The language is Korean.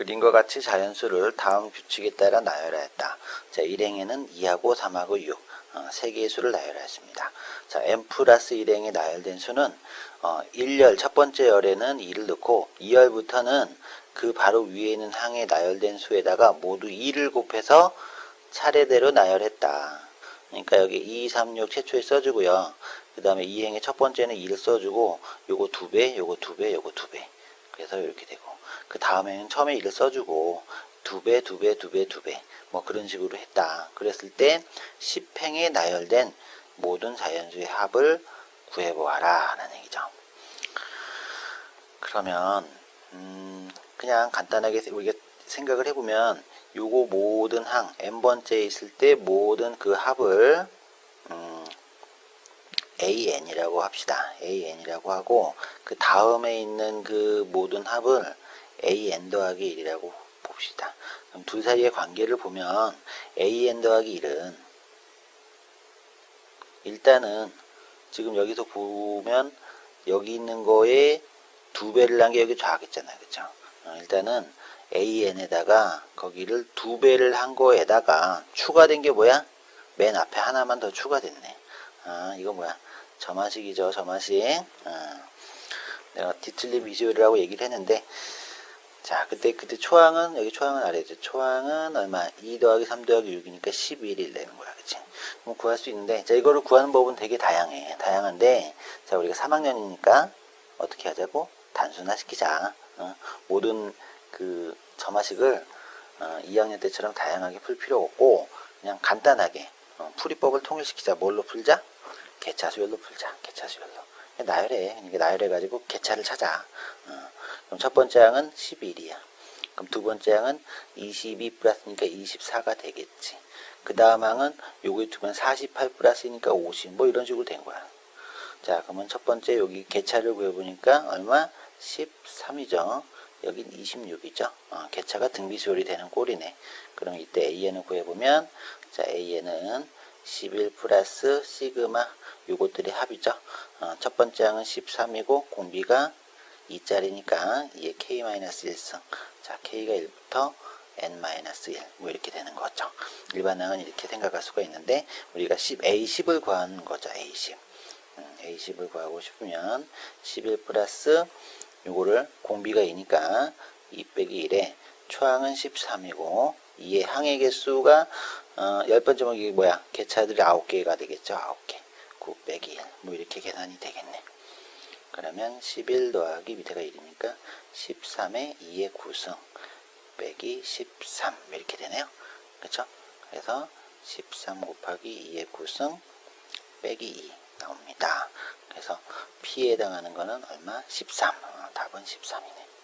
그림과 같이 자연수를 다음 규칙에 따라 나열하였다. 자, 일행에는 2하고 3하고 6, 어, 3개의 수를 나열하였습니다. 자, n 플러스 1행에 나열된 수는 어, 1열, 첫 번째 열에는 2를 넣고 2열부터는 그 바로 위에 있는 항에 나열된 수에다가 모두 2를 곱해서 차례대로 나열했다. 그러니까 여기 2, 3, 6 최초에 써주고요. 그 다음에 2행의 첫 번째는 2를 써주고 요거 2배, 요거 2배, 요거 2배. 그래서 이렇게 되고 그 다음에는 처음에 1을 써주고 2배, 2배, 2배, 2배 뭐 그런 식으로 했다. 그랬을 때 10행에 나열된 모든 자연수의 합을 구해보아라 하는 얘기죠. 그러면 음, 그냥 간단하게 우리가 생각을 해보면 요거 모든 항 n번째에 있을 때 모든 그 합을 음, an이라고 합시다. an이라고 하고 그 다음에 있는 그 모든 합을 an 더하기 1이라고 봅시다. 그럼 둘 사이의 관계를 보면 an 더하기 1은 일단은 지금 여기서 보면 여기 있는 거에 두 배를 한 게 여기 좌겠잖아요. 그쵸? 어, 일단은 an에다가 거기를 두 배를 한 거에다가 추가된 게 뭐야? 맨 앞에 하나만 더 추가됐네. 아, 이거 뭐야? 점화식이죠. 점화식. 아, 내가 뒤틀림 비주얼이라고 얘기를 했는데 자, 그때, 그때 초항은, 여기 초항은 아래죠. 초항은 얼마? 2 더하기 3 더하기 6이니까 11일 되는 거야. 그치? 그럼 구할 수 있는데, 자, 이거를 구하는 법은 되게 다양해. 다양한데, 자, 우리가 3학년이니까 어떻게 하자고? 단순화 시키자. 어? 모든 그 점화식을 어, 2학년 때처럼 다양하게 풀 필요 없고, 그냥 간단하게 어, 풀이법을 통일시키자. 뭘로 풀자? 개차수열로 풀자. 개차수열로. 나열해. 나열해가지고 개차를 찾아. 어. 그럼 첫 번째 항은 11이야. 그럼 두 번째 항은 22 플러스니까 24가 되겠지. 그 다음 항은 요거에 두면 48 플러스니까 50. 뭐 이런 식으로 된 거야. 자, 그러면 첫 번째 여기 개차를 구해보니까 얼마? 13이죠. 여긴 26이죠. 어, 개차가 등비수열이 되는 꼴이네. 그럼 이때 AN을 구해보면, 자, AN은 11 플러스 시그마 요것들이 합이죠. 어, 첫 번째 항은 13이고 공비가 2짜리니까 이게 k-1승. 자, k가 1부터 n-1. 뭐 이렇게 되는 거죠. 일반항은 이렇게 생각할 수가 있는데 우리가 10, a10을 구하는 거죠. a10. 음, a10을 구하고 싶으면 11 플러스 요거를 공비가 2니까 2 빼기 1에 초항은 13이고 2의 항의 개수가 어, 열 번째 목이 뭐야? 개차들이 9개가 되겠죠. 9개. 9 빼기 1. 뭐 이렇게 계산이 되겠네. 그러면 11 더하기 밑에가 1이니까 13에 2의 9승 빼기 13 이렇게 되네요. 그렇죠? 그래서 13 곱하기 2의 9승 빼기 2 나옵니다. 그래서 P에 해당하는 거는 얼마? 13. 어, 답은 13이네.